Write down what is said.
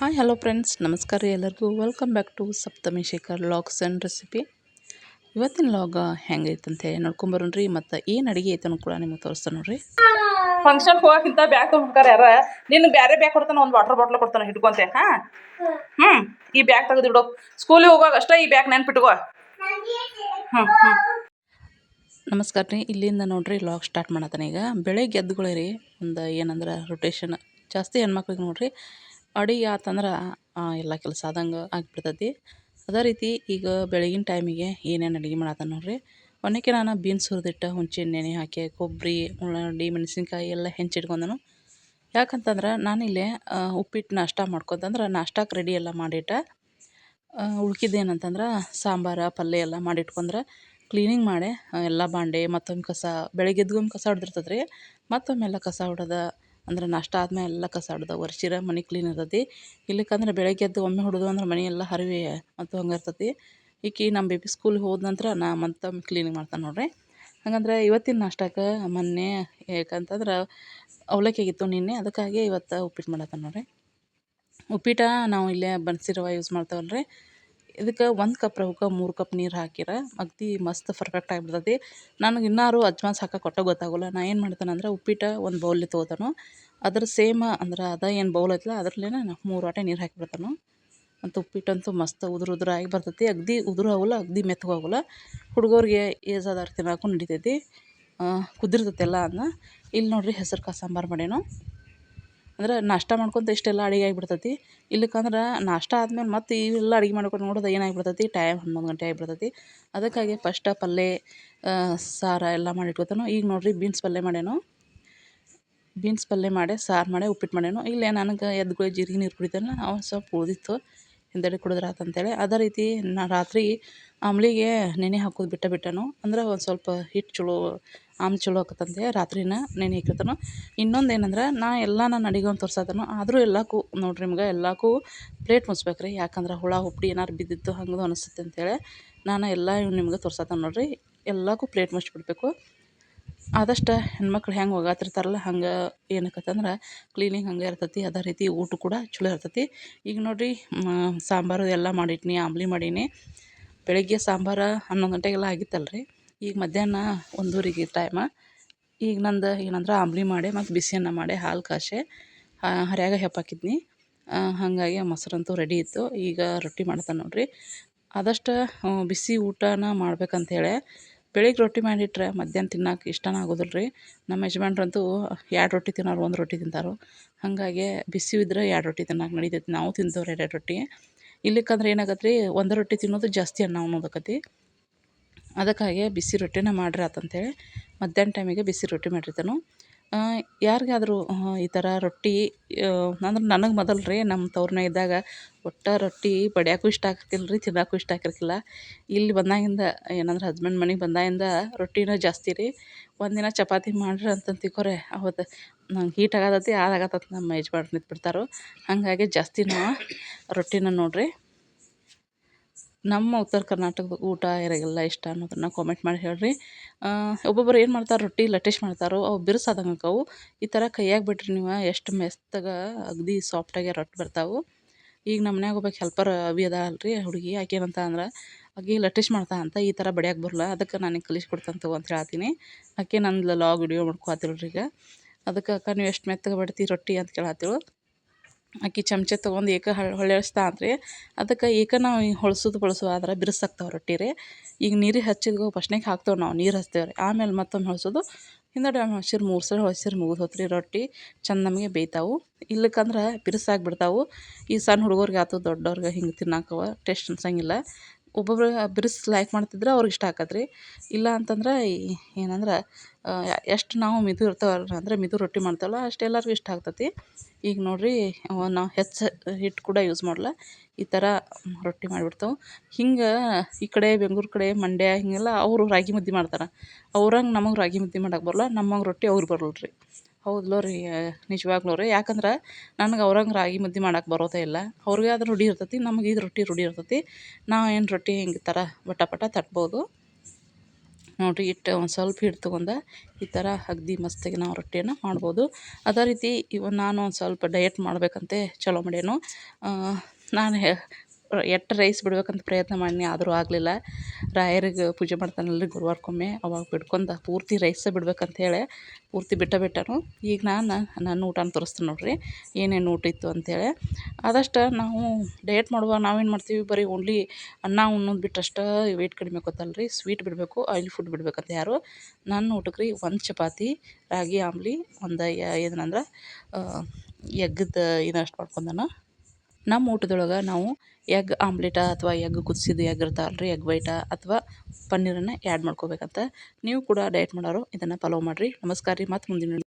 Hi hello friends. ನಮಸ್ಕಾರ ರೀ ಎಲ್ಲರಿಗೂ. Welcome back to Saptami Shekhar logs and recipe ಇವತ್ತಿನ ಲಾಗ ಹೆಂಗೈತಂತೆ ನೋಡ್ಕೊಂಬರೋಣ್ರಿ ಮತ್ತು ಏನು ಅಡುಗೆ ಐತನೂ ಕೂಡ ನಿಮಗೆ ತೋರಿಸ್ತಾನೆ ನೋಡ್ರಿ. ಫಂಕ್ಷನ್ ಹೋಗೋಕ್ಕಿಂತ ಬ್ಯಾಗ್ ತೊಗೊಂಡ್ರೆ ಯಾರ? ನಿನ್ನ ಬೇರೆ ಬ್ಯಾಗ್ ಕೊಡ್ತಾನೆ ಒಂದು ವಾಟರ್ ಬಾಟ್ಲ್ ಕೊಡ್ತಾನೆ ಹಿಡ್ಕೊಂತೆ ಹಾಂ? ಹ್ಞೂ ಈ ಬ್ಯಾಗ್ ತೆಗೆದು ಇಡೋ. ಸ್ಕೂಲಿಗೆ ಹೋಗುವಾಗ ಅಷ್ಟೇ ಈ ಬ್ಯಾಗ್ ನೆನ್ಪಿಟ್ಕೋ. ಹ್ಞೂ ಹ್ಞೂ ನಮಸ್ಕಾರ ರೀ. ಇಲ್ಲಿಂದ ನೋಡ್ರಿ ಲಾಗ್ ಸ್ಟಾರ್ಟ್ ಮಾಡತ್ತಾನೆ ಈಗ. ಬೆಳಗ್ಗೆ ಎದ್ದುಗಳೇ ರೀ ಒಂದು ಏನಂದ್ರೆ ರೊಟೇಷನ್ ಜಾಸ್ತಿ ಹೆಣ್ಮಕ್ಳಿಗೆ ನೋಡ್ರಿ. ಅಡುಗೆ ಆತಂದ್ರೆ ಎಲ್ಲ ಕೆಲಸ ಆದಂಗೆ ಆಗಿಬಿಡ್ತೈತಿ. ಅದೇ ರೀತಿ ಈಗ ಬೆಳಗಿನ ಟೈಮಿಗೆ ಏನೇನು ಅಡುಗೆ ಮಾಡತ್ತಾನ ನೋಡ್ರಿ. ಒನಕ್ಕೆ ನಾನು ಬೀನ್ಸ್ ಹುರಿದಿಟ್ಟು ಹುಂಚೆ ನೆನೆ ಹಾಕಿ, ಕೊಬ್ಬರಿ, ಉಳ್ಳಾಗಡ್ಡಿ, ಮೆಣಸಿನ್ಕಾಯಿ ಎಲ್ಲ ಹೆಂಚಿಟ್ಕೊಂಡನು. ಯಾಕಂತಂದ್ರೆ ನಾನಿಲ್ಲಿ ಉಪ್ಪಿಟ್ಟು ನಾಷ್ಟ ಮಾಡ್ಕೊತಂದ್ರೆ ನಾಷ್ಟಕ್ಕೆ ರೆಡಿ ಎಲ್ಲ ಮಾಡಿಟ್ಟ. ಉಳ್ಕಿದ್ದೇನಂತಂದ್ರೆ ಸಾಂಬಾರು, ಪಲ್ಯ ಎಲ್ಲ ಮಾಡಿಟ್ಕೊಂಡ್ರೆ ಕ್ಲೀನಿಂಗ್ ಮಾಡಿ ಎಲ್ಲ ಬಾಂಡೆ ಮತ್ತೊಮ್ಮೆ ಕಸ ಬೆಳಗ್ಗೆ ಎದ್ಗೊಮ್ಮೆ ಕಸ ಹೊಡೆದಿರ್ತದೆ ರೀ ಮತ್ತೊಮ್ಮೆಲ್ಲ ಕಸ ಹೊಡೆದ ಅಂದ್ರೆ ನಾಷ್ಟ ಆದ್ಮೇಲೆ ಎಲ್ಲ ಕಸ ಹೊಡೆದ ವರ್ಷಿರ ಮನೆ ಕ್ಲೀನ್ ಇರ್ತೈತಿ. ಇಲ್ಲಿಕಂದ್ರೆ ಬೆಳಗ್ಗೆ ಎದ್ದು ಒಮ್ಮೆ ಹೊಡೆದು ಅಂದ್ರೆ ಮನೆ ಎಲ್ಲ ಹರಿವೆ ಮತ್ತು ಹಂಗೆ ಇರ್ತೈತಿ. ಈಕಿ ನಮ್ಮ ಬೇಬಿ ಸ್ಕೂಲಿಗೆ ಹೋದ ನಂತರ ನಾ ಮತ್ತೊಮ್ಮೆ ಕ್ಲೀನಿಂಗ್ ಮಾಡ್ತಾನೆ ನೋಡ್ರಿ. ಹಂಗಂದ್ರೆ ಇವತ್ತಿನ ನಾಷ್ಟಕ್ಕೆ ಮೊನ್ನೆ ಯಾಕಂತಂದ್ರೆ ಅವಲಕ್ಕಿ ಆಗಿತ್ತು ನಿನ್ನೆ. ಅದಕ್ಕಾಗಿ ಇವತ್ತು ಉಪ್ಪಿಟ್ಟು ಮಾಡತ್ತಾನ ನೋಡ್ರಿ. ಉಪ್ಪಿಟ್ಟು ನಾವು ಇಲ್ಲೇ ಬನ್ಸಿರವ ಯೂಸ್ ಮಾಡ್ತೇವಲ್ಲ ರೀ ಇದಕ್ಕೆ ಒಂದು ಕಪ್ ರವಕ್ಕೆ ಮೂರು ಕಪ್ ನೀರು ಹಾಕಿರ, ಅಗ್ದಿ ಮಸ್ತ್ ಪರ್ಫೆಕ್ಟ್ ಆಗಿಬಿಡ್ತೈತಿ. ನನಗೆ ಇನ್ನಾರು ಅಜ್ವಾನ್ಸ್ ಹಾಕೋ ಕೊಟ್ಟ ಗೊತ್ತಾಗೋಲ್ಲ. ನಾ ಏನು ಮಾಡ್ತಾನೆ ಅಂದ್ರೆ ಉಪ್ಪಿಟ್ಟು ಒಂದು ಬೌಲ್ ತೊಗೋತಾನು. ಅದ್ರ ಸೇಮ್ ಅಂದ್ರೆ ಅದ ಏನು ಬೌಲ್ ಐತಲ್ಲ ಅದ್ರಲ್ಲೇ ಮೂರು ವಾಟೆ ನೀರು ಹಾಕಿಬಿಡ್ತಾನು. ಮತ್ತು ಉಪ್ಪಿಟ್ಟಂತೂ ಮಸ್ತ್ ಉದುರು ಉದುರಾಗಿ ಬರ್ತೈತಿ. ಅಗ್ದಿ ಉದುರು ಆಗೋಲ್ಲ, ಅಗ್ದಿ ಮೆತ್ತಗೂ ಆಗೋಲ್ಲ. ಹುಡುಗರಿಗೆ ಏಜ್ ಆದವ್ರು ತಿನ್ನೋಕ್ಕೂ ನಡಿತೈತಿ. ಕುದಿರ್ತೈತಿ ಎಲ್ಲ ಅದನ್ನ ಇಲ್ಲಿ ನೋಡ್ರಿ ಹೆಸರು ಕಾಳು ಸಾಂಬಾರು ಮಾಡೇನು. ಅಂದ್ರೆ ನಾಷ್ಟ ಮಾಡ್ಕೊತ ಇಷ್ಟೆಲ್ಲ ಅಡುಗೆ ಆಗಿಬಿಡ್ತೈತಿ. ಇಲ್ಲಕ್ಕಂದ್ರೆ ನಾಷ್ಟ ಆದ್ಮೇಲೆ ಮತ್ತೆ ಇವೆಲ್ಲ ಅಡುಗೆ ಮಾಡ್ಕೊಂಡು ನೋಡೋದು ಏನಾಗಿಬಿಡ್ತೈತಿ? ಟೈಮ್ ಹನ್ನೊಂದು ಗಂಟೆ ಆಗಿಬಿಡ್ತೈತಿ. ಅದಕ್ಕಾಗಿ ಫಸ್ಟ ಪಲ್ಯ ಸಾರು ಎಲ್ಲ ಮಾಡಿಟ್ಕೊತಾನು ಈಗ ನೋಡಿರಿ ಬೀನ್ಸ್ ಪಲ್ಯ ಮಾಡ್ಯಾನು. ಬೀನ್ಸ್ ಪಲ್ಯ ಮಾಡಿ, ಸಾರು ಮಾಡಿ ಉಪ್ಪಿಟ್ಟು ಮಾಡ್ಯಾನು. ಇಲ್ಲೇ ನನಗೆ ಎದ್ಗಳು ಜೀರಿಗೆ ನೀರು ಕುಡಿತಾನೆ. ಅವನು ಸ್ವಲ್ಪ ಉಳಿದಿತ್ತು. ಹಿಂದೆಡೆ ಕುಡಿದ್ರೆ ಆತಂತೇಳಿ ಅದೇ ರೀತಿ ನಾ ರಾತ್ರಿ ಆಮ್ಲಿಗೆ ನೆನೆ ಹಾಕೋದು ಬಿಟ್ಟ ಬಿಟ್ಟನು. ಅಂದ್ರೆ ಒಂದು ಸ್ವಲ್ಪ ಹಿಟ್ಟು ಚಲೋ, ಆಮ್ ಚಲೋ ಆಕತ್ತಂತೆ ರಾತ್ರಿನ ನೆನೆ ಇಕ್ಕಿರ್ತಾನು ಇನ್ನೊಂದು ಏನಂದ್ರೆ ನಾ ಎಲ್ಲ ನಾನು ಅಡಿಗೆ ಒಂದು ತೋರ್ಸತ್ತನು ಆದರೂ ಎಲ್ಲಕ್ಕೂ ನೋಡ್ರಿ ನಿಮ್ಗೆ ಎಲ್ಲಕ್ಕೂ ಪ್ಲೇಟ್ ಮುಚ್ಬೇಕು ರೀ ಯಾಕಂದ್ರೆ ಹುಳ ಹುಪ್ಪಡಿ ಏನಾರು ಬಿದ್ದಿತ್ತು ಹಂಗದು ಅನಿಸುತ್ತೆ ಅಂತೇಳಿ ನಾನು ಎಲ್ಲ ಇವ್ ನಿಮ್ಗೆ ತೋರ್ಸತ್ತಾನ ನೋಡ್ರಿ. ಎಲ್ಲಕ್ಕೂ ಪ್ಲೇಟ್ ಮುಚ್ಚಿಬಿಡ್ಬೇಕು ಆದಷ್ಟು ಹೆಣ್ಮಕ್ಳು ಹೆಂಗೆ ಒಗಾತಿರ್ತಾರಲ್ಲ, ಹಂಗೆ ಏನಕ್ಕಂದ್ರೆ ಕ್ಲೀನಿಂಗ್ ಹಂಗೆ ಇರ್ತೈತಿ, ಅದೇ ರೀತಿ ಊಟ ಕೂಡ ಚಲೋ ಇರ್ತೈತಿ. ಈಗ ನೋಡಿರಿ ಸಾಂಬಾರು ಎಲ್ಲ ಮಾಡಿಟ್ನಿ, ಆಮ್ಲಿ ಮಾಡೀನಿ. ಬೆಳಗ್ಗೆ ಸಾಂಬಾರು ಹನ್ನೊಂದು ಗಂಟೆಗೆಲ್ಲ ಆಗಿತ್ತಲ್ಲ ರೀ ಈಗ ಮಧ್ಯಾಹ್ನ ಒಂದೂವರೆಗೆ ಟೈಮ ಈಗ ನಂದು ಏನಂದ್ರೆ ಆಮ್ಲಿ ಮಾಡಿ ಮತ್ತು ಬಿಸಿಯನ್ನ ಮಾಡಿ ಹಾಲು ಕಾಸೆ ಹರಿಯಾಗ ಹೆಪ್ಪಾಕಿದ್ನಿ ಹಾಗಾಗಿ ಮೊಸರಂತೂ ರೆಡಿ ಇತ್ತು. ಈಗ ರೊಟ್ಟಿ ಮಾಡ್ತಾನೆ ನೋಡಿರಿ. ಆದಷ್ಟು ಬಿಸಿ ಊಟನ ಮಾಡ್ಬೇಕಂತೇಳಿ ಬೆಳಿಗ್ಗೆ ರೊಟ್ಟಿ ಮಾಡಿಟ್ರೆ ಮಧ್ಯಾಹ್ನ ತಿನ್ನಕ್ಕೆ ಇಷ್ಟನೇ ಆಗೋದಿಲ್ಲ ರೀ ನಮ್ಮ ಯಜಮಾನ್ರಂತೂ ಎರಡು ರೊಟ್ಟಿ ತಿನ್ನೋರು ಒಂದು ರೊಟ್ಟಿ ತಿಂತಾರೋ. ಹಾಗಾಗಿ ಬಿಸಿ ಇದ್ರೆ ಎರಡು ರೊಟ್ಟಿ ತಿನ್ನಕ್ಕೆ ನಡಿತೈತಿ. ನಾವು ತಿಂತೇವ್ರಿ ಎರಡು ರೊಟ್ಟಿ. ಇಲ್ಲಿಕ್ಕಂದ್ರೆ ಏನಾಗತ್ತೆ ರೀ ಒಂದು ರೊಟ್ಟಿ ತಿನ್ನೋದು ಜಾಸ್ತಿ ಅನ್ನ ಉಣ್ಣೋದಕ್ಕತಿ ಅದಕ್ಕಾಗಿ ಬಿಸಿ ರೊಟ್ಟಿನ ಮಾಡ್ರಿ ಆತಂತೇಳಿ. ಮಧ್ಯಾಹ್ನ ಟೈಮಿಗೆ ಬಿಸಿ ರೊಟ್ಟಿ ಮಾಡಿರ್ತಾನು. ಯಾರಿಗಾದರೂ ಈ ಥರ ರೊಟ್ಟಿ ಅಂದ್ರೆ ನನಗೆ ಮೊದಲು ರೀ ನಮ್ಮ ತವ್ರನ್ನ ಇದ್ದಾಗ ಒಟ್ಟು ರೊಟ್ಟಿ ಬಡಿಯಾಕ್ಕೂ ಇಷ್ಟ ಆಗ್ತಿಲ್ಲ ರೀ, ತಿನ್ನೋಕ್ಕೂ ಇಷ್ಟ ಆಗಿರ್ತಿಲ್ಲ. ಇಲ್ಲಿ ಬಂದಾಗಿಂದ ಏನಂದ್ರೆ ಹಸ್ಬೆಂಡ್ ಮನೆಗೆ ಬಂದಾಗಿಂದ ರೊಟ್ಟಿನೇ ಜಾಸ್ತಿ ರೀ. ಒಂದಿನ ಚಪಾತಿ ಮಾಡ್ರಿ ಅಂತಂತ ತಿಕ್ಕೋರೆ ಅವತ್ತು ನಂಗೆ ಹೀಟ್ ಆಗತೈತಿ ಆಗತ್ತೆ, ನಮ್ಮ ಯಜಮಾನ್ರು ನಿಂತ್ಬಿಡ್ತಾರೆ. ಹಾಗಾಗಿ ಜಾಸ್ತಿ ನಾವು ರೊಟ್ಟಿನ ನೋಡಿರಿ. ನಮ್ಮ ಉತ್ತರ ಕರ್ನಾಟಕದ ಊಟ ಯಾರಿಗೆಲ್ಲ ಇಷ್ಟ ಅನ್ನೋದನ್ನ ಕಾಮೆಂಟ್ ಮಾಡಿ ಹೇಳ್ರಿ. ಒಬ್ಬೊಬ್ಬರು ಏನು ಮಾಡ್ತಾರೆ? ರೊಟ್ಟಿ ಲಟ್ಟಿಸ್ ಮಾಡ್ತಾರೋ, ಅವು ಬಿರುಸಾದಂಗೆ ಅಕ್ಕವು ಈ ಥರ ಕೈಯಾಗ ಬಿಟ್ರಿ ನೀವು ಎಷ್ಟು ಅಗದಿ ಸಾಫ್ಟಾಗಿ ರೊಟ್ಟಿ ಬರ್ತಾವು. ಈಗ ನಮ್ಮ ಮನ್ಯಾಗ ಒಬ್ಬಕ್ಕೆ ಹೆಲ್ಪರ್ ಅವಿ ಅದ ಅಲ್ರಿ, ಹುಡುಗಿ. ಆಕೇನಂತ ಅಂದ್ರೆ ಆಕೆ ಲಟ್ಟಿಸ್ ಮಾಡ್ತಾ ಅಂತ ಈ ಥರ ಬಡಿಯಾಕೆ ಬರಲ್ಲ ಅದಕ್ಕೆ ನನಗೆ ಕಲಿಸ್ಕೊಡ್ತಂತ ಅಂತ ಹೇಳ್ತೀನಿ. ಆಕೆ ನಂದು ಲಾಗ್ ವಿಡಿಯೋ ಮಾಡ್ಕೊತಿಲ್ರಿ ಈಗ. ಅದಕ್ಕೆ ಅಕ್ಕ ನೀವು ಎಷ್ಟು ಮೆತ್ತಗೆ ಬಡ್ತಿ ರೊಟ್ಟಿ ಅಂತ ಕೇಳತ್ತಿಳು ಆಕೆ ಚಮಚ ತಗೊಂಡು ಏಕ ಹೊಳೆಸ್ತಾ ರೀ ಅದಕ್ಕೆ ಏಕ ನಾವು ಹಿಂಗೆ ಹೊಳ್ಸೋದು ಬಳಸೋದು ಆದ್ರೆ ಬಿರ್ಸಾಕ್ತಾವೆ ರೊಟ್ಟಿ ರೀ. ಈಗ ನೀರಿಗೆ ಹಚ್ಚಿದ್ವು ಫಸ್ಟ್ನಾಗ ಹಾಕ್ತೇವೆ ನಾವು ನೀರು ಹಚ್ತೇವೆ ರೀ. ಆಮೇಲೆ ಮತ್ತೊಮ್ಮೆ ಹೊಳ್ಸೋದು. ಹಿಂದಡೆ ಹಸಿರು ಮೂರು ಸಲ ಹಸಿರು ಮುಗಿದು ಹೋತ್ರಿ ರೊಟ್ಟಿ. ಚಂದ ನಮಗೆ ಬೇಯ್ತಾವೆ. ಇಲ್ಲಕ್ಕಂದ್ರೆ ಬಿರುಸಾಗ್ಬಿಡ್ತಾವೆ ಈ ಸಣ್ಣ ಹುಡುಗರಿಗೆ ಆತು ದೊಡ್ಡವ್ರಿಗೆ ಹಿಂಗೆ ತಿನ್ನಕ್ಕವ ಟೇಸ್ಟ್ ಅನ್ಸಂಗಿಲ್ಲ. ಒಬ್ಬೊಬ್ರು ಬಿರ್ಸಿ ಲೈಕ್ ಮಾಡ್ತಿದ್ರೆ ಅವ್ರಿಗೆ ಇಷ್ಟ ಆಕತ್ತೆ ರೀ ಇಲ್ಲ ಅಂತಂದ್ರೆ ಏನಂದ್ರೆ ಎಷ್ಟು ನಾವು ಮಿದು ಇರ್ತೇವಲ್ಲ ಅಂದರೆ ಮಿದು ರೊಟ್ಟಿ ಮಾಡ್ತೇವಲ್ಲ, ಅಷ್ಟು ಎಲ್ಲರಿಗೂ ಇಷ್ಟ ಆಗ್ತೈತಿ. ಈಗ ನೋಡಿರಿ ನಾವು ಹೆಚ್ಚು ಹಿಟ್ಟು ಕೂಡ ಯೂಸ್ ಮಾಡಲ್ಲ ಈ ಥರ ರೊಟ್ಟಿ ಮಾಡಿಬಿಡ್ತೇವೆ. ಹಿಂಗೆ ಈ ಕಡೆ ಬೆಂಗ್ಳೂರು ಕಡೆ ಮಂಡ್ಯ ಹೀಗೆಲ್ಲ ಅವರು ರಾಗಿ ಮುದ್ದೆ ಮಾಡ್ತಾರೆ. ಅವ್ರಂಗೆ ನಮಗೆ ರಾಗಿ ಮುದ್ದೆ ಮಾಡಕ್ಕೆ ಬರಲ್ಲ, ನಮಗೆ ರೊಟ್ಟಿ ಅವ್ರಿಗೆ ಬರಲ್ಲ ರೀ ಹೌದಲ್ಲೋ ರೀ ನಿಜವಾಗ್ಲೂ ರೀ ಯಾಕಂದ್ರೆ ನನಗೆ ಅವ್ರಂಗೆ ರಾಗಿ ಮುದ್ದೆ ಮಾಡಕ್ಕೆ ಬರೋದೇ ಇಲ್ಲ. ಅವ್ರಿಗೆ ಅದು ರೂಢಿ ಇರ್ತೈತಿ, ನಮಗೆ ಇದು ರೊಟ್ಟಿ ರೂಢಿ ಇರ್ತೈತಿ. ನಾವು ಏನು ರೊಟ್ಟಿ ಹಿಂಗೆ ಥರ ಪಟ ಪಟ ತಟ್ಬೋದು. ನೋಡಿರಿ ಇಟ್ಟು ಒಂದು ಸ್ವಲ್ಪ ಹಿಟ್ಟು ತೊಗೊಂಡು ಈ ಥರ ಅಗ್ದಿ ಮಸ್ತಾಗಿ ನಾವು ರೊಟ್ಟಿಯನ್ನು ಮಾಡ್ಬೋದು. ಅದೇ ರೀತಿ ಇವ ನಾನು ಒಂದು ಸ್ವಲ್ಪ ಡಯಟ್ ಮಾಡಬೇಕಂತೆ ಚಲೋ ಮಾಡ್ಯಾನು. ನಾನು ಎಟ್ಟು ರೈಸ್ ಬಿಡ್ಬೇಕಂತ ಪ್ರಯತ್ನ ಮಾಡ್ನಿ, ಆದರೂ ಆಗಲಿಲ್ಲ. ರಾಯರಿಗೆ ಪೂಜೆ ಮಾಡ್ತಾನಲ್ರಿ ಗುರುವಾರಕ್ಕೊಮ್ಮೆ ಅವಾಗ ಬಿಡ್ಕೊಂಡ ಪೂರ್ತಿ ರೈಸ ಬಿಡ್ಬೇಕಂತೇಳಿ ಪೂರ್ತಿ ಬಿಟ್ಟ ಬಿಟ್ಟನು. ಈಗ ನಾನು ನನ್ನ ಊಟನ ತೋರಿಸ್ತೀನಿ ನೋಡಿರಿ, ಏನೇನು ಊಟ ಇತ್ತು ಅಂತೇಳಿ ಆದಷ್ಟು ನಾವು ಡಯಟ್ ಮಾಡುವಾಗ ನಾವೇನು ಮಾಡ್ತೀವಿ, ಬರೀ ಓನ್ಲಿ ಅನ್ನ, ಉಣ್ಣೋದು ಬಿಟ್ಟು ಅಷ್ಟೇ ವೆಯ್ಟ್ ಕಡಿಮೆ ರೀ ಸ್ವೀಟ್ ಬಿಡಬೇಕು ಆಯಿಲ್ ಫುಡ್ ಬಿಡ್ಬೇಕಂತ ಯಾರು. ನನ್ನ ಊಟಕ್ಕೆ ರೀ ಒಂದು ಚಪಾತಿ, ರಾಗಿ, ಆಮ್ಲಿ, ಒಂದು ಏನಂದ್ರೆ ಎಗ್ಗದ ಇದಷ್ಟು ಮಾಡ್ಕೊಂಡನ. ನಮ್ಮ ಊಟದೊಳಗೆ ನಾವು ಎಗ್ ಆಮ್ಲೆಟ ಅಥವಾ ಎಗ್ ಕುದ್ಸಿದ ಎಗ್ ಇರ್ತಾವಲ್ಲ ರೀ ಎಗ್ ವೈಟ ಅಥವಾ ಪನ್ನೀರನ್ನು ಆ್ಯಡ್ ಮಾಡ್ಕೋಬೇಕಂತ. ನೀವು ಕೂಡ ಡಯಟ್ ಮಾಡೋರು ಇದನ್ನು ಫಾಲೋ ಮಾಡಿರಿ. ನಮಸ್ಕಾರ ರೀ, ಮತ್ತು ಮುಂದಿನ